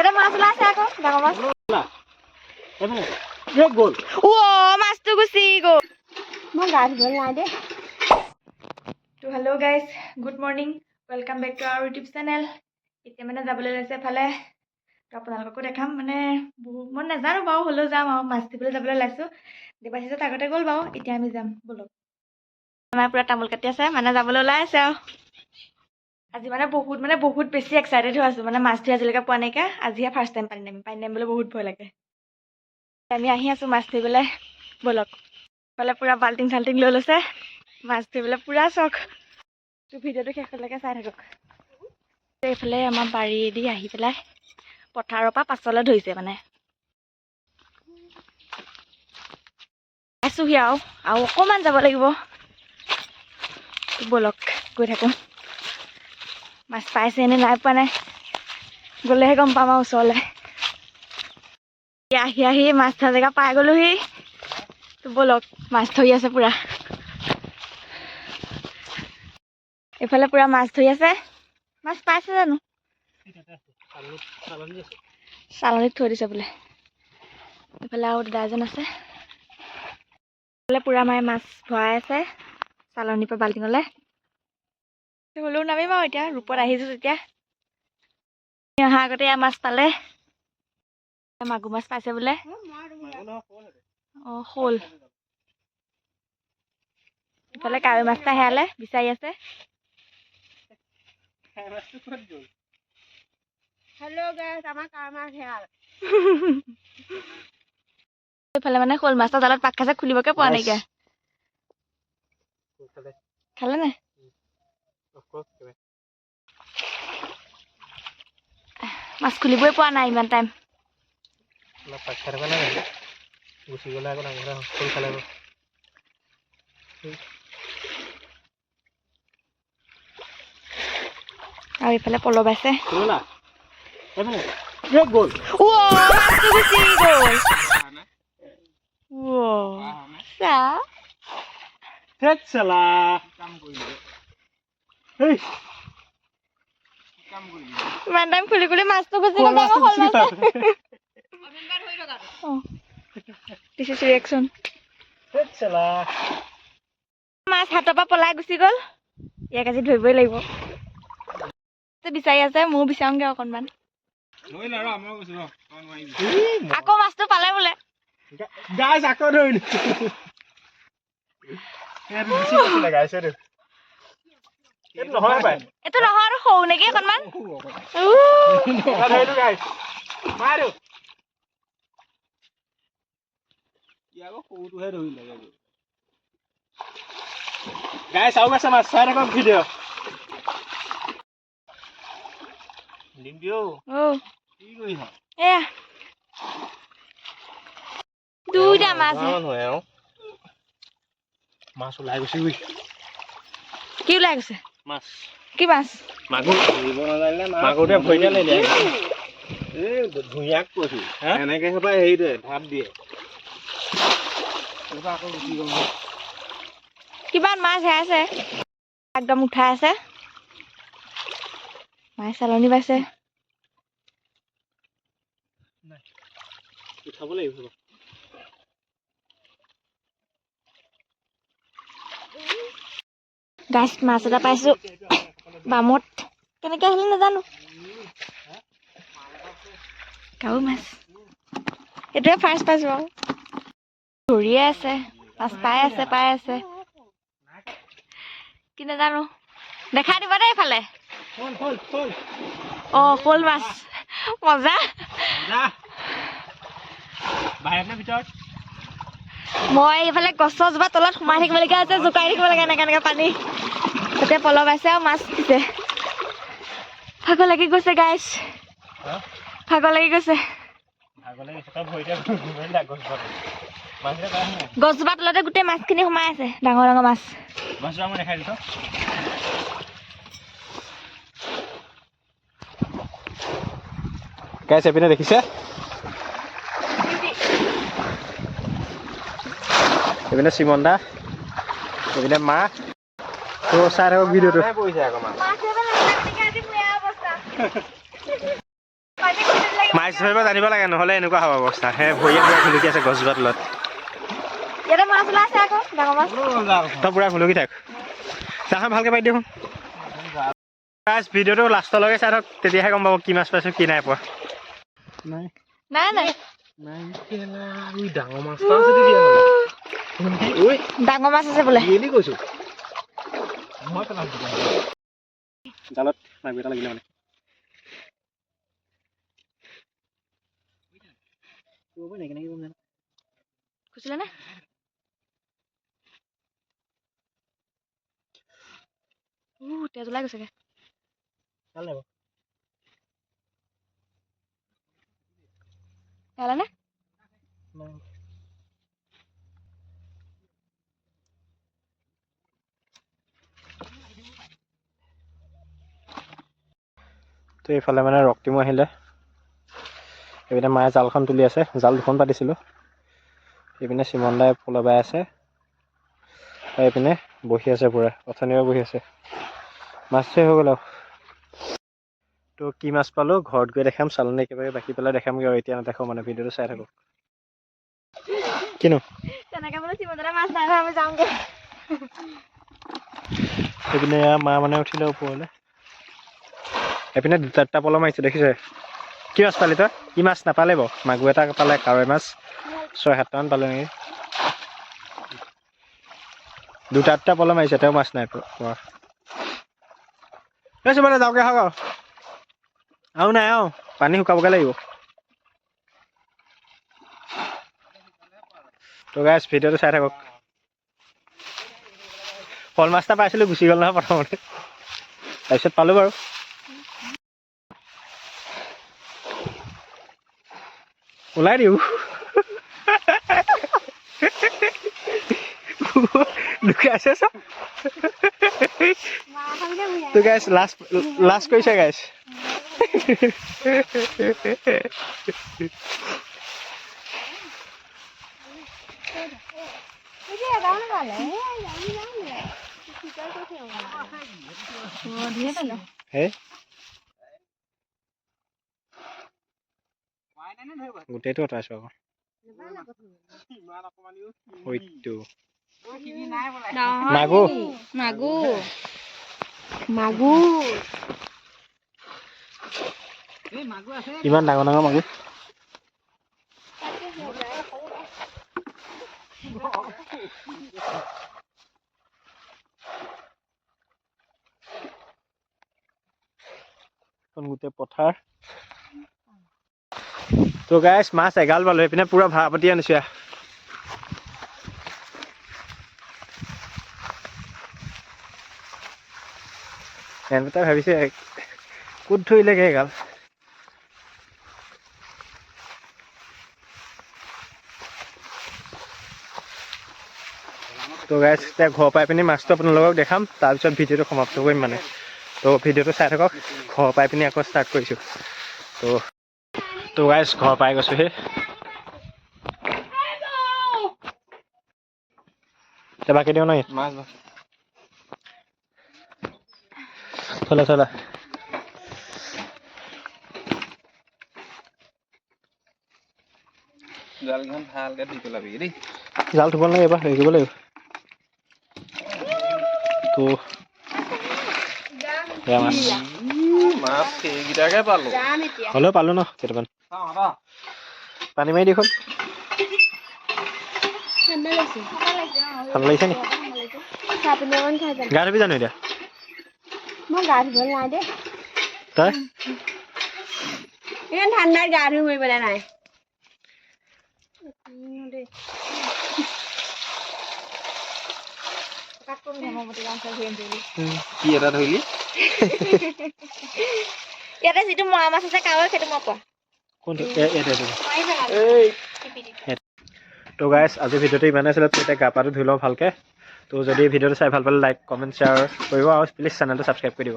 ইয়াতে মাছ ওলাইছে আকৌ ডাঙৰ মাছ। গ'ল। ও মাছটো গুচি গ'ল। মই গা ধুব নাই দেই। তো hello' guys good morning welcome back to our YouTube channel এতিয়া মানে যাবলৈ লৈছে এফালে। তো আপোনালোককো দেখাম মানে বহু মই নাজানো বাৰু হ'লেও যাম আৰু মাছ ধৰিবলৈ যাবলৈ ওলাইছোঁ। দেৱাশীষত আগতে গ'ল বাৰু এতিয়া আমি যাম ব'লক। আমাৰ পূৰা তামোল কাটি আছে মানে যাবলৈ ওলাই আছে আৰু। আজি মানে বহুত মানে বহুত বেছি এক্সাইটেড হৈ আছোঁ। মানে মাছ ধৰি আজিলৈকে পোৱা নাইকিয়া। আজিহে ফাৰ্ষ্ট টাইম পানী নামিম। পানী নামিবলৈ বহুত ভয় লাগে। আমি আহি আছোঁ মাছ ধৰিবলৈ। ব'লক। ইফালে পূৰা বাল্টিং চাল্টিং লৈ লৈছে। মাছ ধৰিবলৈ পূৰা চখ। তো ভিডিঅ'টো শেষলৈকে চাই থাকক। এইফালে আমাৰ বাৰীয়েদি আহি পেলাই পথাৰৰ পৰা পাছলৈ ধৰিছে মানে। আছোহি আৰু। আৰু অকণমান যাব লাগিব। ব'লক গৈ থাকোঁ। মাছ পাইছে নে নাই পোৱা নাই গ'লেহে গম পাম আৰু ওচৰলৈ আহি আহি মাছ ধৰা জেগা পাই গ'লোহি ব'লক মাছ ধৰি আছে পূৰা এইফালে পূৰা মাছ ধৰি আছে মাছ পাইছে জানো চালনীত থৈ দিছে বোলে এইফালে আৰু দাদা এজন আছে এইফালে পূৰা মায়ে মাছ ভৰাই আছে চালনীৰ পৰা বাল্টিঙলৈ হ'লেও নামিম আৰু এতিয়া ৰূপত আহিছোঁ তেতিয়া অহা আগতে এয়া মাছ পালে মাগুৰ মাছ পাইছে বোলে অঁ শ'ল ইফালে কাৱৈ মাছ এটা হেৰালে বিচাৰি আছে এইফালে মানে শ'ল মাছৰ জালত পাক খাইছে খুলিবকে পোৱা নাইকিয়া খালে নাই মাছ খুলিবই পোৱা নাই ইমান টাইম গুচি গ'লে আকৌ ডাঙৰ সৰু খালে আৰু ইফালে পল বাইছে গ'লা এইফালে এই গ'ল ও মাছটো গুচি গ'ল ও চা ধেত চালা এই ইমান টাইম খুলি খুলি মাছটো গুচি গ'ল ডাঙৰ শ'ল মাছ দিছ ইজ ৰিয়েকশ্যন ধেত চালা মাছ হাতৰ পৰা পলাই গুচি গ'ল ইয়াক আজি ধৰিবই লাগিব বিচাৰি আছে ময়ো বিচাৰোঁগৈ অকণমান আকৌ মাছটো পালে বোলে গাইছ আকৌ ধৰিলো এইটো বেছি কৈছিলে গাইছ এইটো এইটো নহয় পাই এইটো নহয় আৰু সৰু নেকি অকণমান উ, ধৰিলো গাইছ মাৰো গাইছ আৰু আছে মাছ চাই থাকক ভিডিঅ' দিম দিও ও কি কৰিছা এয়া দুইটা মাছ হে। নহয় আৰু মাছ ওলাই গৈছে ঐ কি ওলাই গৈছে মাছ কি মাছ মাগুৰ মাগুৰটোৱে ভৰি দিয়া নিদিয়ে এই ধুনীয়াক কৈছো এনেকে সবাই হেৰি দে ভাত দিয়ে এইবাৰ আকৌ গুচি গ'ল নহয়। কিমান মাছ হেৰাইছে একদম উঠাই আছে মায়ে চালনী বাইছে উঠাব লাগিব গাছ মাছ এটা পাইছো বামত কেনেকে আহিলে নাজানো কাৱৈ মাছ এইটোৱে ফাৰ্ষ্ট পাইছো আৰু ধৰিয়ে আছে মাছ পাই আছে পাই আছে কি নাজানো দেখাই দিবা দেই এইফালে। অ শ'ল মাছ মজা মই এইফালে গছৰ জোপা তলত সোমাই থাকিবলগীয়া হৈছে জোকাৰি থাকিব লাগে এনেকে এনেকে পানী তাতে পলহ পাইছে আৰু মাছ দিছে ভাগৰ লাগি গৈছে গাইছ ভাগৰ লাগি গৈছে। গছজোপা তলতে গোটেই মাছখিনি সোমাই আছে ডাঙৰ ডাঙৰ মাছ। গাইছ এপিনে দেখিছে? এইপিনে চিমন দা এইপিনে মা। তো স্যার হোক ভিডিওটা মাছ ধৰিব জানিব লাগে নহ'লে এনেকুৱা হ'ব অৱস্থা। হে ভৰিয়ে পূৰা খুলুকি আছে গছজোপা তলত। তই পূৰা খুলুকি থাক। দেখা ভালকৈ পাই দিওঁ মাছ ভিডিঅ'টো লাষ্টলৈকে চাই থাকক তেতিয়াহে গম পাব কি মাছ পাইছো কি নাই পোৱা। ডাঙৰ মাছ আছে বোলে। কৈছো। मत लागली चालत नाही बेटाला गेले म्हणे खुसला ना त्या तुला कसं काय चाललंय आला ना? তো এইফালে মানে ৰক্তিমো আহিলে। এইপিনে মায়ে জালখন তুলি আছে জাল দুখন পাতিছিলোঁ। এইপিনে চিমন দাই পল বাই আছে। আৰু এইপিনে বহি আছে পূৰা অথনিও বহি আছে। মাছটোৱে হৈ গ'ল আৰু। তো কি মাছ পালোঁ ঘৰত গৈ দেখাম চালনী একেবাৰে বাকী পেলাই দেখামগৈ আৰু এতিয়া নেদেখাওঁ মানে ভিডিঅ'টো চাই থাকক কিনো? মাছ এইপিনে মা মানে উঠিলে ওপৰলৈ। এইপিনে দুটা পল মাৰিছে দেখিছে? কি মাছ পালি তই? কি মাছ নাপালে বাৰু মাগুৰ এটা পালে কাৱৈ মাছ। ছয় সাতটামান পালে নেকি? দুটা দুটা পল মাৰিছে তেওঁ মাছ নাই পোৱা। এই চুমনে যাওঁগৈ আহক আৰু আৰু নাই আৰু, পানী শুকাবগৈ লাগিব। তো গাইছ ভিডিঅ'টো চাই থাকক। শ'ল মাছ এটা পাইছিলোঁ, গুচি গ'ল নহয় প্ৰথমতে। তাৰপিছত পালোঁ বাৰু। Ularyu. Look at essa? So guys, last last question guys. Hey? গোটেইটো আকৌ। মাগুৰ মাগুৰ মাগুৰ ইমান ডাঙৰ ডাঙৰ মাগুৰ এখন গোটেই পথাৰ। তো গাইছ মাছ এগাল পালোঁ এইপিনে পূৰা ভাড়া পাতি আনিছোঁ। সিহঁতে ভাবিছে ক'ত ধৰিলেগে এগাল? তো গাইছ এতিয়া ঘৰ পাই পিনি মাছটো আপোনালোকক দেখাম তাৰপিছত ভিডিঅ'টো সমাপ্ত কৰিম মানে। তো ভিডিঅ'টো চাই থাকক ঘৰ পাই পিনি আকৌ ষ্টাৰ্ট কৰিছোঁ। তো তো गाइस घर পাই गएको छु है त्यसलाई केट्याउ न थोला জাল থব নালাগে এবাৰ হেৰি কৰিব লাগিব। তো মাছ। এইকেইটাকে পালো। হ'লেও পালো ন কেইটামান। পানী মাৰি দেখোন ঠাণ্ডা লাগিছে নি গা ধুবি জানো এতিয়া মই গা ধুব নাই দেই তই ইমান ঠাণ্ডাত গা ধুই মৰিবলৈ নাই কি এটা ধৰিলি ইয়াতে যিটো মৰা মাছ আছে কাৱৈ সেইটো মই কোৱা কোনটো? তো গাইছ আজি ভিডিঅ'টো ইমানে আছিলে তো এতিয়া গা পাটো ধুই লওঁ ভালকৈ। তো যদি ভিডিঅ'টো চাই ভাল পালে লাইক কমেণ্ট শ্বেয়াৰ কৰিব আৰু প্লিজ চেনেলটো ছাবস্ক্ৰাইব কৰি দিব।